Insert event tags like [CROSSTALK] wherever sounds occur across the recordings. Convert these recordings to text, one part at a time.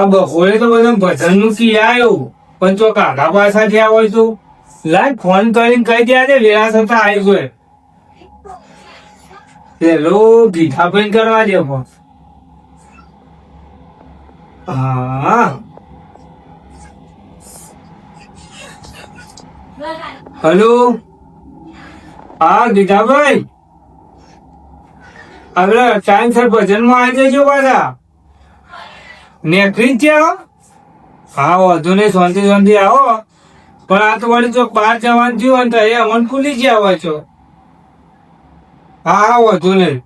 આ બપોરે તો બધા ભજનનું કી આવ્યો પણ તો કાકા પાછા થયા હોય તો? લાય ફોન કરીને કહી દે આજે વેળા થતા આવી ગયો પેલો ગીઠા ભાઈ કરવા દે ફોન. હા. હલો? હા ગીઠાભાઈ હવે ટાઈમ સર ભજનમાં આવી જજો પાછા. નેકરી છે હા? વાંધો નહીં શાંતિ શાંતિ આવો. પણ આ તો વળી ચોક બહાર જવાનું થયું ને એ અમન ખુલી જ આવે છો. હા હા વધુ નહીં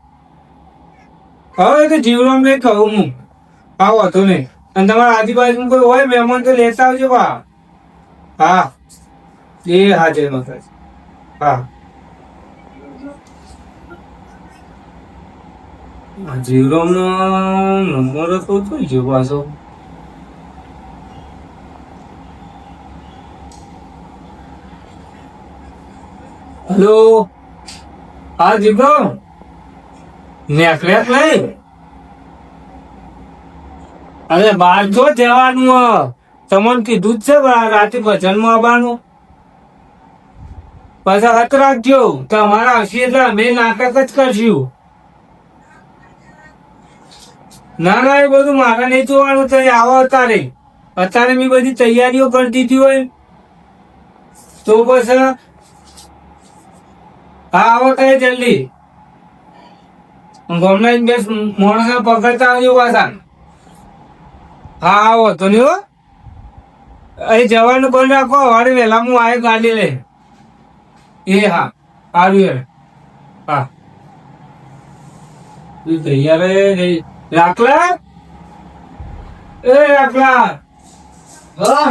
હવે તો જીવરામ ને કહું હું. હા વાંધો નહીં અને તમારા આજુબાજુ કોઈ હોય મહેમાન તો લેતા આવજો બા. હા. એ હાજર મસાજ હા. જીવરામનો નંબર તો થઈ ગયો પાછો. હેલો? હા જીવરામ નેકલેસ લઈ અરે બાર જો જવાનું તમને કીધું જ છે રાતે ભજનમાં આવવાનું. પાછા હાથ રાખજો. તમારા હશે એટલે અમે નાટક જ કરશું. ના ના, એ બધું મારે નહીં જોવાનું, તો આવો અત્યારે. અત્યારે મેં બધી તૈયારીઓ કરી દીધી હોય. તો પછી હા. આવો તો જલ્દી. ગમના બે માણસ પકડતા આવજો પાછા. હા, આવો, તો નહીં હો. અહીં જવાનું બંધ રાખો વારે વહેલા હું આવે ગાડી લે એ, હા સારું હા. તૈયાર રાખલા એ રાખલા હા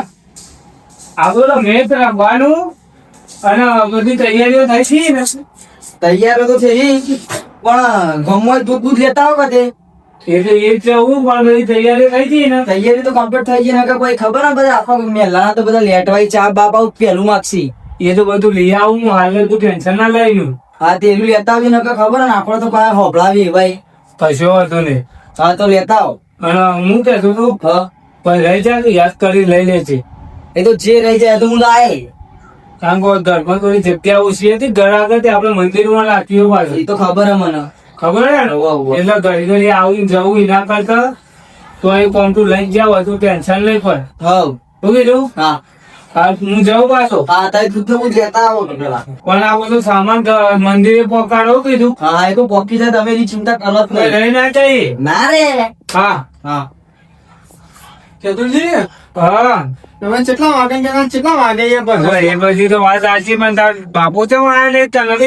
આ બોલો મેચ રમવાનું અને બધી તૈયારીઓ થઈ છે ને? તૈયાર તો છે પણ ગમવા દૂધ દૂધ લેતા આવો કદે. એટલે એ જવું પણ બધી તૈયારી થઈ હતી ને? તૈયારી તો કમ્પ્લીટ થઈ ગઈ ને કે કોઈ ખબર ને બધા આખા મેલા તો બધા લેટવાઈ ચા બાપ આવું પેલું માગશી. એ તો બધું લઈ આવું હું હાલ તું ટેન્શન ના લઈ હા તેલું લેતા આવી ને ખબર ને આપણે તો પાછા હોભળાવી ભાઈ. કશો વાંધો નહીં. હા તો લેતા આવો. અને હું છું તું હા. પણ રહી જાય તું યાદ કરી લઈ લેજે. એ તો જે રહી જાય તો હું લાય કારણ કે ઘરમાં થોડી જગ્યા ઓછી હતી ઘર આગળ આપણે મંદિરમાં રાખીએ પાછું. એ તો ખબર હે મને. ખબર હે? ને. એટલે ઘડી ઘડી આવીને જવું એના કરતા. તો એ કોમ તું લઈ જાવ હતું ટેન્શન નહીં પડે. હા શું કીધું? હા. હા હું જાઉં પાછો. હા તારી દૂધ તો હું લેતા આવો પેલા પણ આ બધું સામાન મંદિરે પહોંચાડો કીધું. હા એ તો પોકી જાય તમે એની ચિંતા કરો જ લઈ ના જઈએ. ના રે. હા. હા. ચતુરજી હા. તમે કેટલા વાગે ગયા? કેટલા વાગે એ બધી તો વાત સાચી પણ તાર બાપુ તો આયા ને તને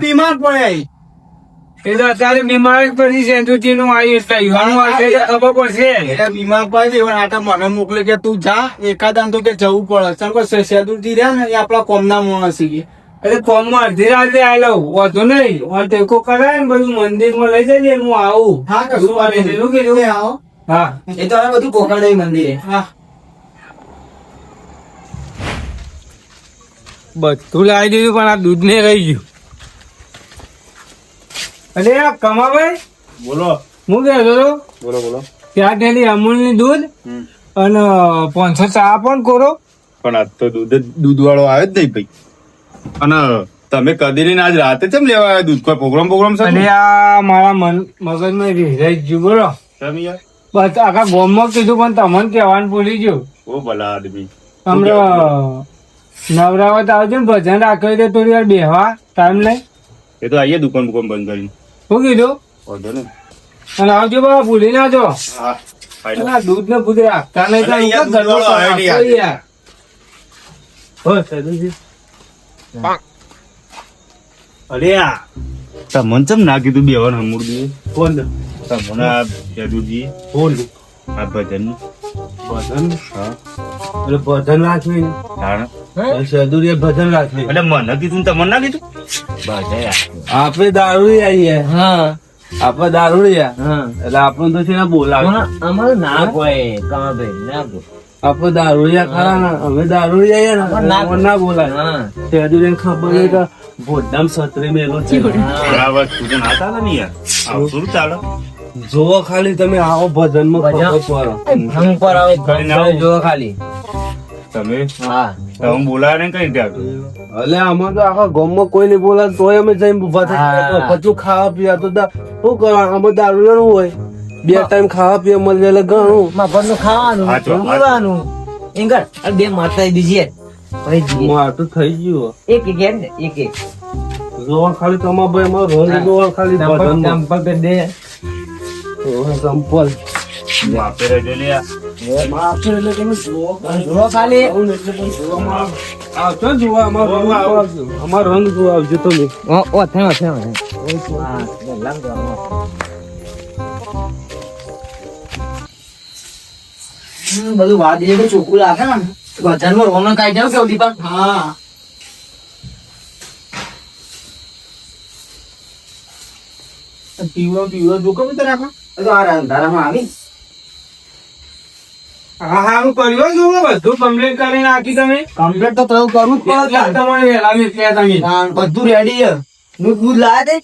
બીમાર પડ્યા એ તો અત્યારે બીમાર પછી સેન્ચુરી નું આવ્યું એટલે યુવાનું ખબર પડશે. એટલે બીમાર પડે એવા આટા મને મોકલે કે તું જા એકાદાન તો કે જવું પડે. ચાલ કોઈ સેદુરજી રહ્યા ને એ આપણા કોમના માણસ છીએ એટલે ફોનમાં અડધી રાતે આવેલો વાંધો નહીં. હું ટેકો કરાય ને બધું મંદિરમાં લઈ જજે હું આવું. હા કશું આવે. શું કીધું? આવો. હા. એ તો હવે બધું પોકાડી મંદિરે. હા. બધું લાવી દીધું પણ આ દૂધ ને રહી ગયું. અરે આ કમાભાઈ? બોલો. હું કહેતો હતો બોલો બોલો. ત્યાં ડેલી અમૂલની દૂધ અને પાંચસો ચા પણ કરો પણ આજ તો દૂધ દૂધ વાળો આવે જ નહીં ભાઈ. અને તમે કદી આજ રાતે કેમ લેવા આવ્યા દૂધ? કોઈ પ્રોગ્રામ પ્રોગ્રામ છે અને આ મારા મન મગજમાં રહી ગયું બોલો. યાર? બસ આખા ગોમમાં કીધું પણ તમને કહેવાનું ભૂલી ગયું. ઓ ભલા આદમી. હમણાં નવરાવત આવજો ને ભજન રાખ્યું તો થોડી વાર બેહવા. ટાઈમ લઈ એ તો આઈએ દુકાન બુકાન બંધ કરી શું કીધું વાંધો ને અને આવજો બાબા ભૂલી ના જો હા અને આ દૂધ ને ભૂલી રાખતા નહીં યાર, નહીં. હો, સદુજી. અરે આ તમને ચમ ના કીધું બેવન હમુરજી કોણ તમને આ યદુજી કોણ આ ભજન ભજન એટલે ભજન રાખવી. કારણ ભજન રાખવી. એટલે મને કીધું તમને ના કીધું. આપણે દારૂ આવીએ હા. આપણે દારૂ હા. એટલે આપણને તો છે ને બોલાવે. અમારે ના કોઈ કમાભાઈ ના કોઈ. આપણે દારૂડિયા ખરા ને? અમે દારૂડિયા ને? ના- બોલાય. હા. તેદુરીને ખબર છે કે ભોડનામ સત્રી મેલો છે. બરાબર તું ના યાર. આવું થોડું ચાલે. જોવો ખાલી તમે આવો ભજન? માં. પર આવો. ખાલી તમે હા તમે બોલાવે ને કઈ ત્યાં અલે આમાં તો આખા ગામમાં કોઈ નહીં બોલે તોય અમે જઈને. પછી ખાવા પીવા તો શું કરવા આમાં દારૂ લેવું હોય બે ટાઈમ ખાવા પીવા મળે એટલે ઘણું મફતનું ખાવાનું. પીવાનું એંગર બે માતા બીજી. મારું થઈ ગયું એક એક એક એક જોવા ખાલી તમારા ભાઈ માં રોજ જોવા ખાલી ભજનમાં. ઓહો, સંપલ બાપે રહેજો લે ખાલી. આવજો જોવા અમારો રંગ આવજો. અમારો રંગ જોવા આવજો તમે. ઓ ઓ થે થે હા. લામ બધું વાત ચોખ્ખું લાગે ને. બજારમાં આવી જાવ કેવું દીપક હા. પીવો પીવો જો કમ રાખો. તો આ અંધારામાં આવી. હા હારું કર્યું છું બધું કમ્પ્લીટ કરી નાખી તમે. કમ્પ્લીટ તો તવું કરવું જ પડે. તમારે વહેલા નીકળ્યા તમે. બધું રેડી છે. દૂધ દૂધ લાયા તે?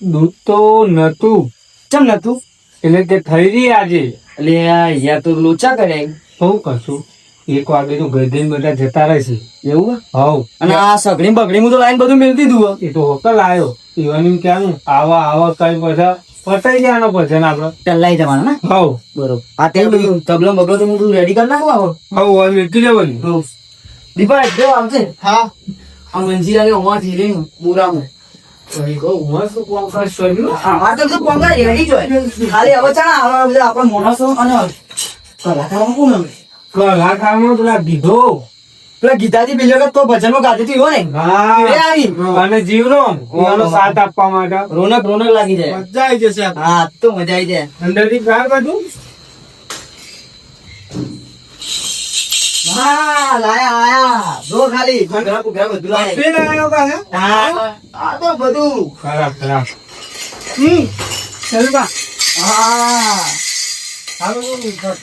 દૂધ તો નતું ચમ નતું એટલે તે થઈ રહી આજે. એટલે આ યા તો લોચા કર્યા શું કરશું એક વાગે તો ગધેન બધા જતા રહેશે એવું હે? હવ. અને આ સગડી બગડી તો લાઈન બધું મેળવી દીધું એ તો હોકલ આવ્યો. ઈવાની ક્યાં આવા આવા કઈ બધા પતાઈ જવાનો ભજન આપડે આવી જવાના ને? હવ. બરોબર. આ તેલ બધું તબલો બગલો તો હું બધું રેડી કરી નાખું આવો. હવ હવે મૂકી જવાનું દીપા એટલે આવશે હા. આ મંજીરાની હોવાથી લઈને મુરામાં. આ તો બધું કોંગા રેડી જ હોય. ખાલી હવે ચાલ બધા આપણા માણસો અને કલાકારો કોણ હવે? કલાકારમાં પેલા દીધો. પેલા ગીતાજી તો ભજનમાં ગાતી હતી હોય ને? આવી. અને જીવરો એનો સાથ આપવા માટે. રોનક રોનક લાગી જાય. મજા આવી જશે હા તો મજા આવી જાય. અંદરથી ગાર બધું હા લાયા આયા જો ખાલી. ઘણા ઘણા બધું લાયા. પેન હા, આ તો બધું. ખરાબ ખરાબ. હમ. ચાલો બા. હા. હાલો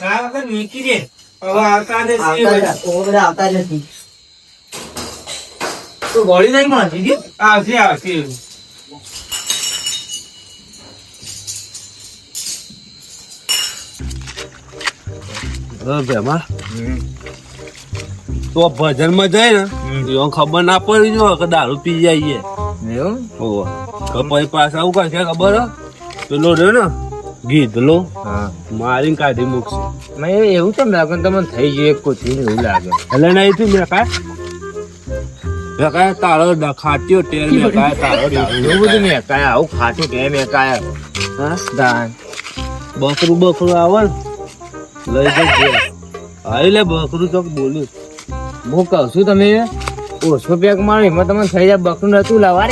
આ વખત મૂકી દે. હવે આવતા દે આવતા જ- ઓ બધા આવતા નથી. તો ગોળી નહીં પણ હજી ગયું? આવશે આવશે હવે ભેમા તો ભજનમાં જાય ને એવું ખબર ના પડી જો કે દારૂ પી જાય પછી પાછા આવું કરશે ખબર હે? પેલો રહ્યો ને ગીધલો મારીને કાઢી મૂકશે. એવું કેમ લાગે? તમને થઈ ગયું એક કોથી એવું લાગે. એટલે નહીં તું મેં કાંઈ તારો ખાટ્યો ટેર મેં તારો એવું બધું મેં આવું ખાટું કે મેં કાંઈ હા? દાન બકરું બકરું આવે લઈ જજો આવી લે બકરું તો બોલ્યું હું કહું છું તમે ઓછો પેક મારો એમાં તમને થઈ જાય. બકરું નતું લાવવા.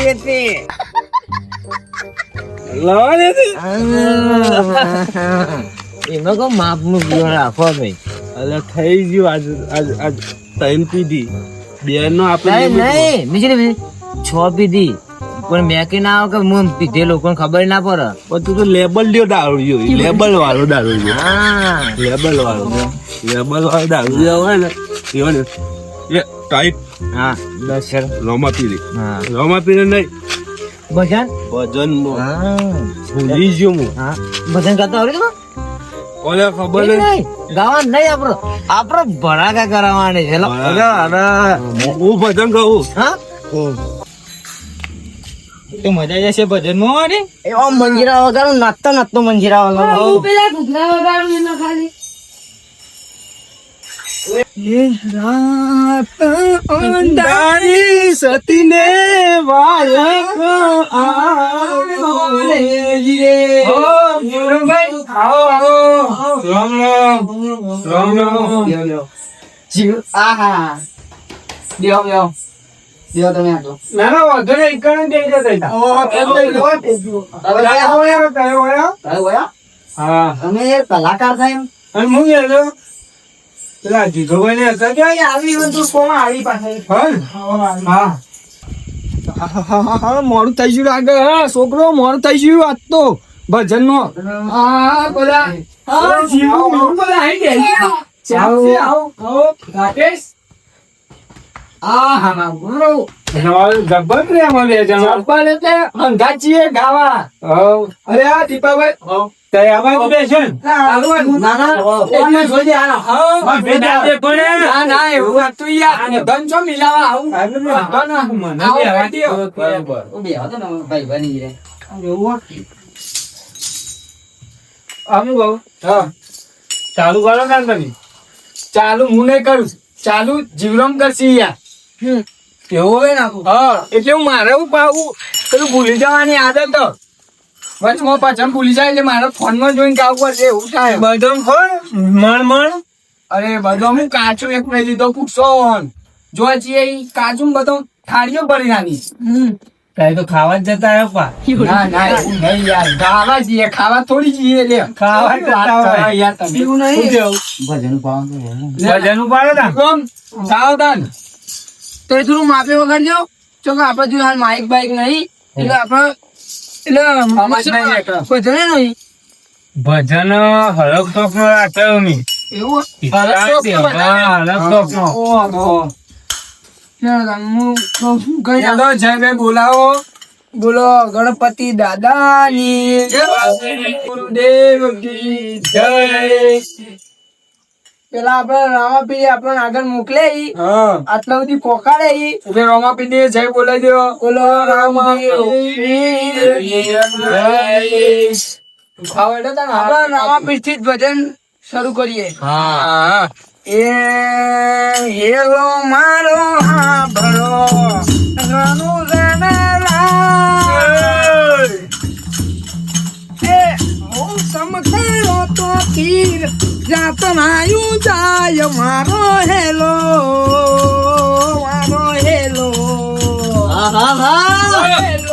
[LAUGHS] એમાં કહો માપનું પીવા રાખો ભાઈ? એટલે થઈ ગયું આજ આજ આજ ત્રણ પીધી બે નો આપણે નહીં નહીં છ પીધી પણ મેં કે ના આવે કે હું પીધે લોકોને ખબર ના પડે. પણ તું તો લેબલ લ્યો દારૂ લેબલ વાળો દારૂ લ્યો હા. લેબલ વાળો. લેબલ વાળો દારૂ લ્યો હોય ને એવો ને. એ ટાઈટ હા દસ રોમા પીરી. હા. રોમા પીરી નહીં. ભજન? ભજન ભૂલી ગયો હું. હા. ભજન ગાતા આવડે તમને ઓલે ખબર નહીં, નહીં. નહીં આપણો. આપણો ભડાકા કરાવવાની છે. લો. ભડા. અરે, અરે. હું ભજન કહું હા? તો મજા જશે ભજનમાં એવો મંજીરા વગાડું નાચતો નાચતો મંજીરા વગાડું. પેલા ઘૂઘરા વગાડું એનો ખાલી. અંધારી સતીને વાયક રામ રામ રામ રામ જીવ આહા દેવો દેવો દેવો તમે આટલો ના ના વાંધો? કયો હા તમે કલાકાર થાય અને હું ગયેલો પેલા જીગોભાઈ ને હતા ત્યાં આવી વસ્તુ કોમાં આવી પાસે? હા. હા. મોડું થઈ ગયું આગળ. હા છોકરો મોડું થઈ ગયું આજ તો. ભજન નો હા બધા. હા, જીવો બધા આવી ગયા. આવો, આવો. રાકેશ. આ હા હા બરો જબ્બર રે અમારે બે એટલે અંગાચીએ ગાવા અરે આ દીપાભાઈ. તો બેસે ના? ના. ફોનમાં જોઈ હા, ભેદા છે પણ ના ના એવું હતું યાર. ધન છો મિલાવા આવું. મને બી આવવા બે હતો ને ભાઈ બની રે આમ કહું. ચાલુ કરો ને તમે ચાલુ હું નહીં કરું. ચાલુ જીવરામ કરશી યાર. કેવું હોય નાખું હા એટલે હું મારે હું પાવું પેલું ભૂલી જવાની આદત. તો વચમાં પાછા ભૂલી જાય એટલે ફોન ફોનમાં જોઈને કામ પડશે એવું થાય. બધો ફોન મણ મણ. અરે બધો હું કાચું એક મેં લીધો પૂછો જો હજી કાચું બધો થાળીઓ ભરી નાની તારે તો ખાવા જ જતા આવ્યો પા. ના ના એવું નહીં યાર ખાવા જઈએ ખાવા થોડી જઈએ લે ખાવા જતા હોય. યાર તમે. એવું નહીં. કેવું? ભજન તો ને. ભજન ઉપાડે ને કોમ સાવધાન તો એ થોડું માપે વગાડજો. જો કે આપણે જો હાલ માઇક બાઇક નહીં એટલે આપણે એટલે અવાજ નહીં. ભજન હરક ટોપ નો રાખ્યો મી એવું હરક ટોપ નો બોલાવો. બોલો ગણપતિ દાદાની ગુરુદેવ કી જય. પેલા આપણે રામાપીરી આપણને આગળ મોકલે ઈ હા. આટલા બધી પોકાડે ઈ. એટલે રોમાપીને જય બોલાવી દો બોલો રામાપીરથી જ ભજન શરૂ કરીએ. હા. એ હેલો મારો હા ભરો. રાનુ રાના એ હું સમખાયો તો તીર. જાત નાયું જાય મારો હેલો મારો હેલો. હા હા હા.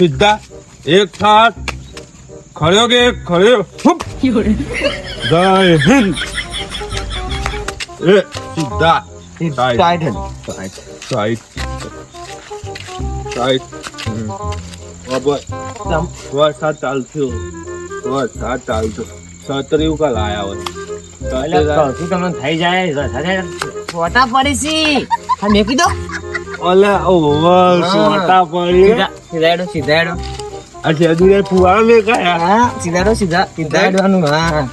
સીધા એક સાથ ખડ્યો કે ખડ્યો હુપ. જય હિન્દ એ સીધા સાઈડ સાઈડ સાઈડ સાઈડ હમ. ઓ બોય વરસાદ ચાલુ થયો વરસાદ ચાલુ થયો છત્રી ઉકા લાયા હોય તમને થઈ જાય ફોટા પડી છે મેં કીધું ઓલે ઓવર સોટા પડી સીધા સીધા હેડો સીધા હેડો આ સેદુરે ફુવારા મેકાયા? હા સીધા હેડો સીધા સીધા હેડવાનું હા.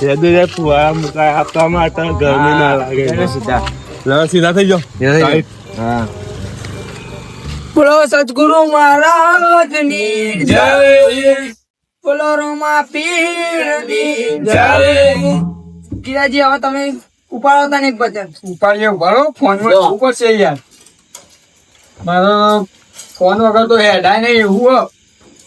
સેદુરે ફુવારા મુકાયા. આપવા માટે ગરમી ના લાગે. સીધા. લો, સીધા થઈ જાઓ. હા. બોલો સદગુરુ મહારાજની જય. બોલો રોમા પીરની જય. ગીરાજી હવે તમે ઉપાડો તા ને એક ભજન ઉપાડીએ ઉપાડો. ફોનમાં જવું પડશે યાર. મારો ફોન વગર તો હેડાય નહીં એવું હો.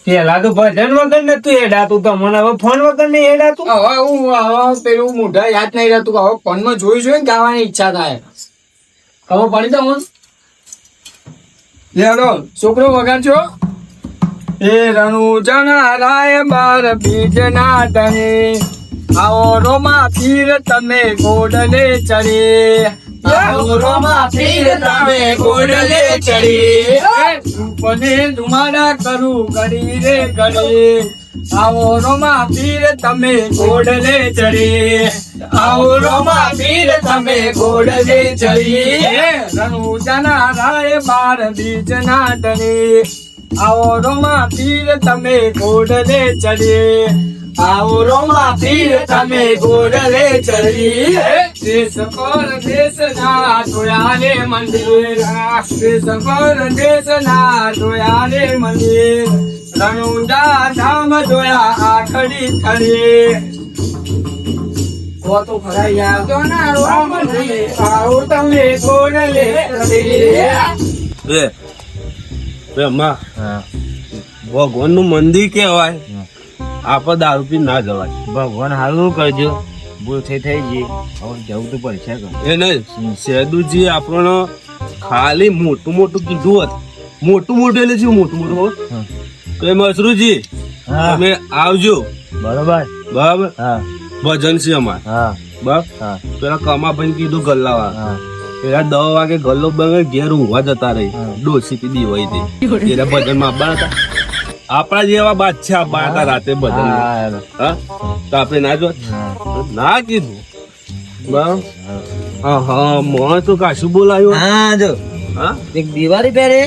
પેલા તો ભજન વગર નતું હેડાતું. તમને હવે ફોન વગર નહીં હેડાતું? હવે હું હવે પેલું મોઢા યાદ નહીં રહેતું. હવે ફોનમાં જોઈ જોઈ ને ગાવાની ઈચ્છા થાય. ખબર પડી તમને? લેડો છોકરો વગાડજો એ રણુજના રાય બાર બીજ ના તને આવો રોમા પીર તમે ગોડલે ચડી કરું ગડી રે ગડી આવો રોમા પીર તમે ગોડલે ચડી. આવો રોમા પીર તમે ગોડલે ચડી. રણુજના રાય બાર બીજ ના ડરે. આવો રોમા પીર તમે ગોડલે ચડી. આવો રોમા પીર તમે ગોડલે ચડી દેશ પર દેશ ના જોયા રે મંદિર દેશ પર દેશ ના જોયા મંદિર રણુજા ધામ જોયા આખડી ખડી તો આવો તમે ગોડલે ચડી એ એમાં ભગવાનનું મંદિર કેવાય આપણે દારૂ પી ના જવાય. ભગવાન હારું કરજો. ભૂલ થઈ થઈ ગઈ. હવે જવું તો પડશે એને એ નહીં સેદુજી આપણો ખાલી મોટું મોટું કીધું હોત. મોટું મોટું એટલે શું મોટું મોટું હોત કે મસરૂજી હા. તમે આવજો. બરોબર. બરાબર? હા. ભજન છે અમાર. હા. બરાબર? હા. પેલા કમાભાઈ કીધું ગલ્લાવા હા. પેલા દસ વાગે ગલ્લો બંધ ઘેર ઊંઘવા જતા રહી. ડોસી પીધી હોય તે. ભજનમાં આપવાના હતા. આપણા જેવા બાદશાહ આપવાના હતા રાતે બધા હા. તો આપણે ના જો ના કીધું. હા હા મોં તો કાશું બોલાયું. હા જો. હા? એક દિવાળી પહેરે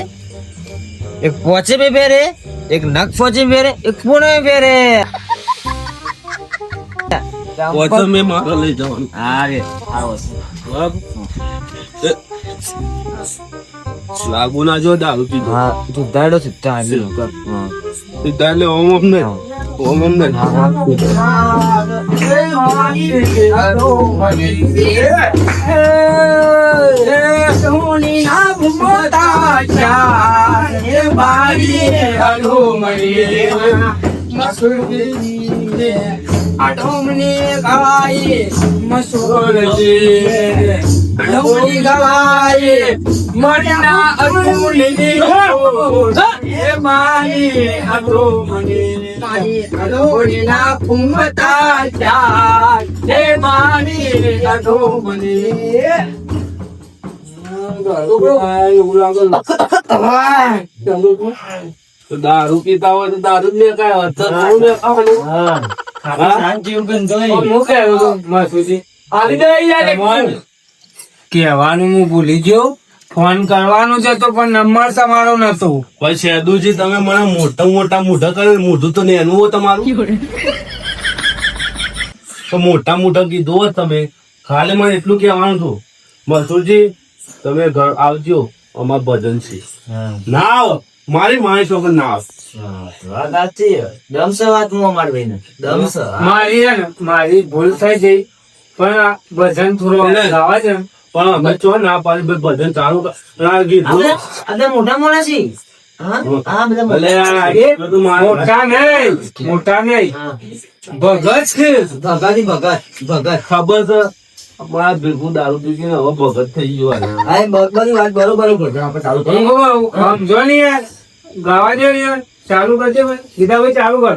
એક પોચે બે પહેરે એક નખ પોચે પહેરે એક પૂણે પહેરે. પોચે મે મારો લઈ જવાનું. હા રે આવો. બરાબર લાગુ ના જો દારૂ પીધો. હા તું દાડો સીધા હા. સીધા એટલે ઓમ ઓમ નહીં ઓમ ઓમ નહીં તો દારૂ પીતા હોય તો દારૂ જ લે કાંઈ હતો દારૂ લે. ખાવાનું. હા? હું. કહેવું આવી મસુજી. કહેવાનું હું ભૂલી ગયો. ફોન કરવાનું છે તો પણ નંબર તમારો નતો. પણ શેદુજી તમે મને મોટા મોટા મોઢા કરે મોઢું તો નેનું હોય તમારું. તો મોટા મોટા કીધું હોત તમે. ખાલી મને એટલું કહેવાનું હતું. મસુરજી તમે ઘર આવજો. અમાર ભજન છે. ના આવો મારી મારી છોકર ના આવ ભાઈ મારી ને મારી ભૂલ થઈ જઈ પણ ભજન થોડો ગાવા છે. પણ અમે ચો ના પાડી ભજન ચાલુ કીધું. આપણે મોટા મોડા છીએ. મોટા મોટા નહીં મોટા નહીં. હા. ભગત છે. ભગત ભગત ભગત ખબર છે? મારા ભેગું દારૂ પી ગયું હવે ભગત થઈ ગયો આ. બધી વાત બરોબર ભજન આપણે ચાલુ કરીએ. સમજો ને યાર ગાવા દે યાર ચાલુ કરજે ભાઈ. સીધા ભાઈ ચાલુ કર.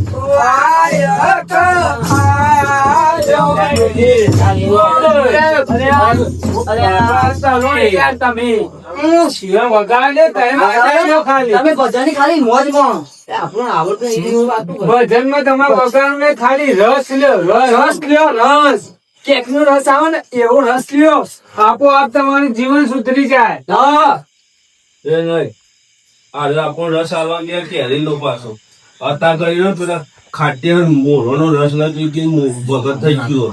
ભો જ આવ્યો. તમે ખાલી કરો. રસ લ્યો રસ લ્યો રસ કેક નો રસ આવે ને એવો રસ લ્યો આપોઆપ તમારું જીવન સુધરી જાય હા એ આપણો રસ આવવા ગયા કેરી લો પાછો અતા કરીને પેલા મોહનો મોરો નો રસ લાગી કે ભગત થઈ ગયો.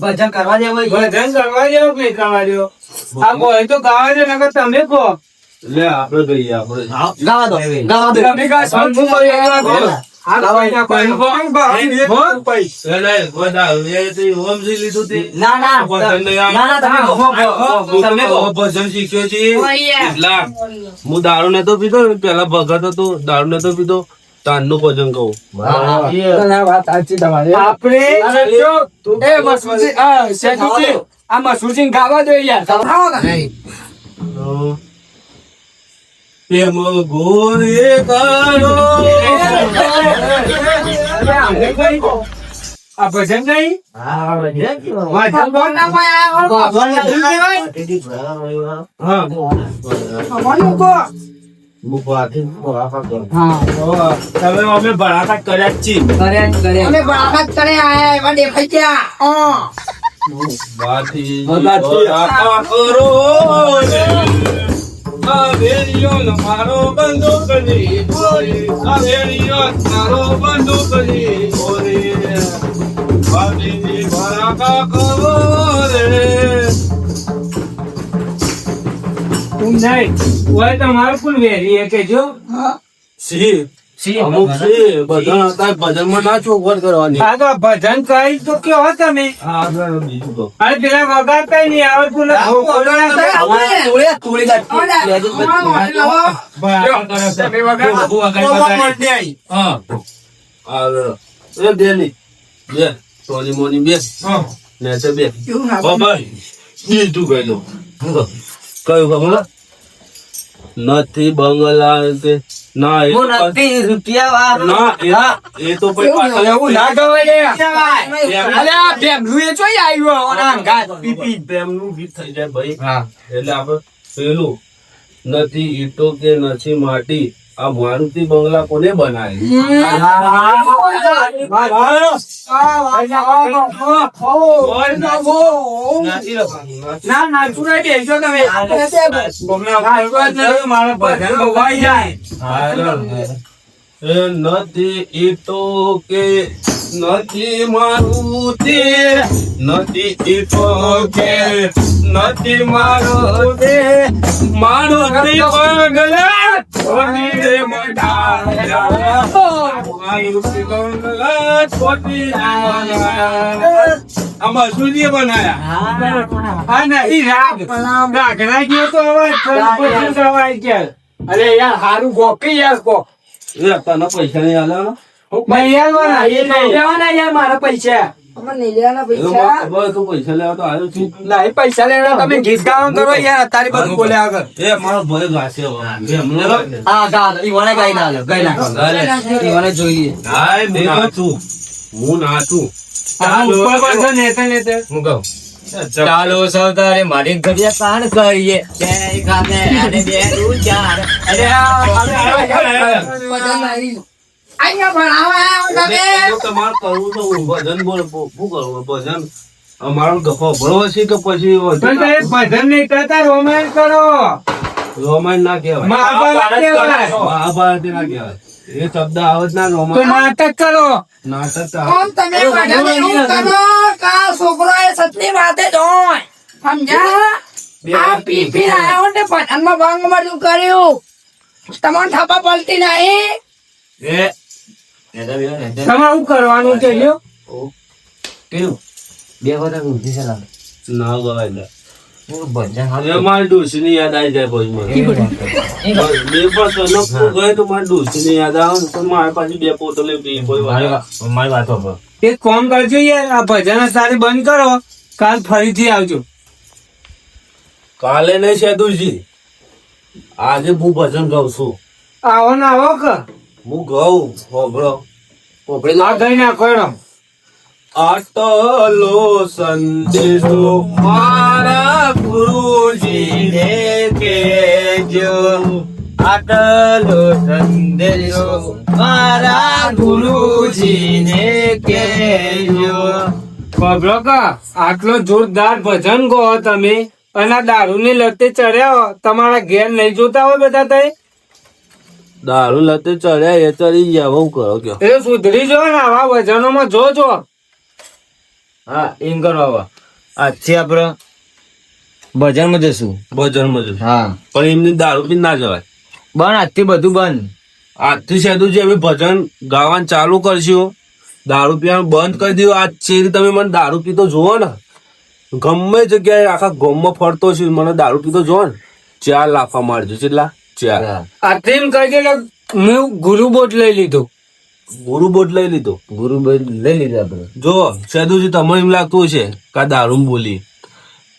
ભજન કરવા દેવો ભજન કરવા જેવો નહીં કરવા જેવો? આ બોય તો ગાવા દે નકર તમે કહો. લે આપણે આપણે. ગાવા ગાવા તમે સંભુ કરી આ ના કોઈ. તો તે. ના ના. ના ના કહો, હું દારૂ નતો ને પેલા ભગત હતો દારૂ નતો પીધો. તાનનું ભજન કહું. વાત સાચી તમારી. આ શેઠુજી આ મસૂરજી ગાવા દો. યાર પ્રેમ ગોરે કરો આ ભજન નહીં? ભજન. બોલ. ના હા. તમે અમે ભડાકા કર્યા જ છીએ. કર્યા કર્યા. અમે બાકાત કરે આયા એવા દેખાઈ ગયા. વાથી કરો. હવેલીઓ મારો બંદૂકની ગોળી હવેલીઓ મારો બંદૂક ગોળી વાથી ભડાકા કરો રે. નહીં ઓય તમારું કોણ વેરી એ હા. સી અમુક છે હતા ભજનમાં ના ચોખવટ કરવાની. તો ભજન તો તમે? અરે પેલા વગાડતા. નહીં નથી બંગલા તે ના એ નથી રૂપિયા ના એ- એ તો પછી પાછળ એવું ના. ગવાય અલે આ બેમલું એ ચોઈ આવ્યો ઓના અંગાત પીપી પ્રેમનું ગીત થઈ જાય ભાઈ. એટલે આપણે પેલું નથી ઈટો કે નથી માટી. આ મારુતિ બંગલા કોને બનાવી ના ના તું નહીં બેસજો તમે મારો ભજન ગવાઈ એ તો કે નથી મારુતિ નથી ઈટો કે નથી મારુતિ મારુતિ બંગલા આમાં સૂર્ય બનાયા હા નહીં રાગ રાગના ગયો તો અવાજ ગયા અરે યાર હારું ગોકી યાર ગો તને પૈસા નહીં મારા પૈસા. ચાલો. સૌતારે મારી ઘડિયા કાન કરીએ. બે બે અરે અહીંયા ભણાવા આવ્યા તમે જો તમારે કરવું તો ભજન બોલ શું કરવું ભજન. અમારો ગફો ભરવો છે કે પછી ભજન નહીં કરતા રોમાન્સ કરો. રોમાન ના કહેવાય. મહાભારત કહેવાય. મહાભારત ના કહેવાય. એ શબ્દ આવે જ ના તો નાટક કરો. નાટક તો આવે. તમે બધા એવું કરો? કા છોકરો એ સતની વાતે જોય સમજ્યા? આ પી પી આયો ને પઠાનમાં ભાંગ મળ્યું કર્યું. તમને થપા પલટી નહીં એ તમારે કરવાનું છે લ્યો? બે વખત ઉઠી છે લાગે. ના ગવાય. એક કોમ કરજો યાર આ ભજન સાથે બંધ કરો કાલ ફરીથી આવજો. કાલે નહીં સેતુજી આજે હું ભજન ગાઉં છું. આવો ને આવો કે. હું ઘઉં હોભળો. આ ગઈ નાખો એનો આટલો સંદેશો મારા ગુરુજીને કેજો આટલો સંદેશો મારા ગુરુજીને કેજો ખબરો કા આટલો જોરદાર ભજન ગો તમે. અને દારૂ દારૂની લતે ચડ્યા તમારા ઘેર નહીં જોતા હોય બધા તઈ? દારૂ લતે ચડ્યા એ ચડી ગયા હું કરો કયો એ સુધરી જો ને આવા જો જોજો હા એમ કરો હવે આજથી આપણે ભજનમાં જશું ભજન જશું હા. પણ એમની દારૂ પી ના જવાય. બન આજથી બધું બંધ આજથી સેદું છે અમે ભજન ગાવાનું ચાલુ કરશું દારૂ પીવાનું બંધ કરી દીધું. આજ છે તમે મને દારૂ પીતો જુઓ ને. ગમે જગ્યાએ આખા ગમમાં ફરતો છું મને દારૂ પીતો જુઓ ને. ચાર લાફા મારજો કેટલા એમ કહી દે મેં ગુરુ બોટ લઈ લીધો. ગુરુ બોટ લઈ લીધો? ગુરુ બોટ લઈ લીધા આપણે. જો સેદુજી તમને એમ લાગતું છે કે દારૂમ દારૂ બોલી.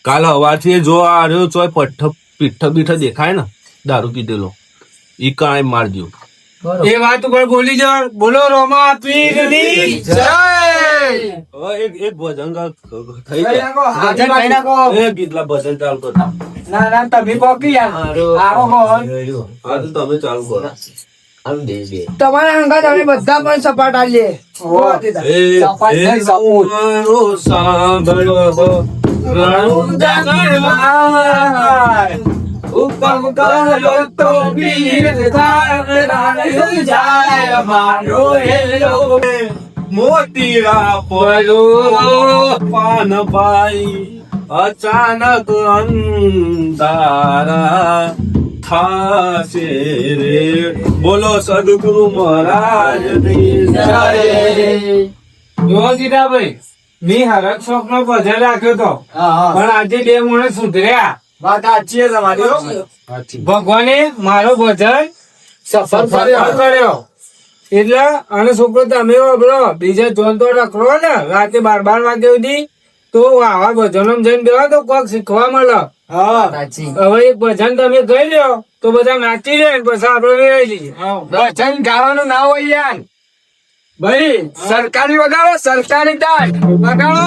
કાલ હવારથી જો આ રહ્યો ચોય પઠ્ઠ પીઠ બીઠ દેખાય ને દારૂ પીધેલો. ઈ કાંઈ મારજો. એ વાત ઉપર બોલી જાવ બોલો રોમા પીરની હવે એક એક ભજન થઈ જાય ગીતલા ભજન ચાલુ કરતા ના ના તમે કોકી આવો તમે ચાલુ કરો. તમારા અંગત અમે બધા પણ સપાટ રણું જાગરવાય. હુકમ કરો તો પીર થાય, રાણી જાય. મારો હેલો. મોતીરા પડ્યો પાનભાઈ અચાનક અંધારા થાશે રે બોલો સદગુરુ મહારાજ જો ગીતાભાઈ મેં હરક શોખ નો ભજન રાખ્યો તો. પણ આજે બે મોણે સુધર્યા વાત સાચી છે તમારી હો. ભગવાને મારો ભજન સફળ કર્યો. એટલે અને છોકરો તમે વાપરો બીજા જોન તો રખડો ને રાતે બાર બાર વાગે સુધી. તો આવા ભજનો જઈને બેવા તો કોક શીખવા મળે. હા. હવે એક ભજન તમે ગઈ લ્યો તો બધા નાચી લે પછી આપડે લઈએ વચન ગાવાનું ના હોય યાર. ભાઈ સરકારી વગાડો સરકારી તાલ વગાડો.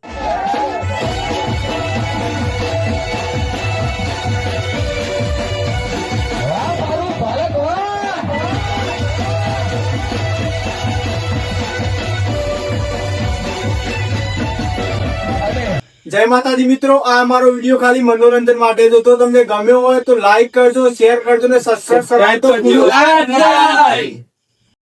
જય માતાજી મિત્રો આ અમારો વીડિયો ખાલી મનોરંજન માટે હતો. તો તમને ગમ્યો હોય તો લાઈક કરજો શેર કરજો ને સબસ્ક્રાઈબ કરજો.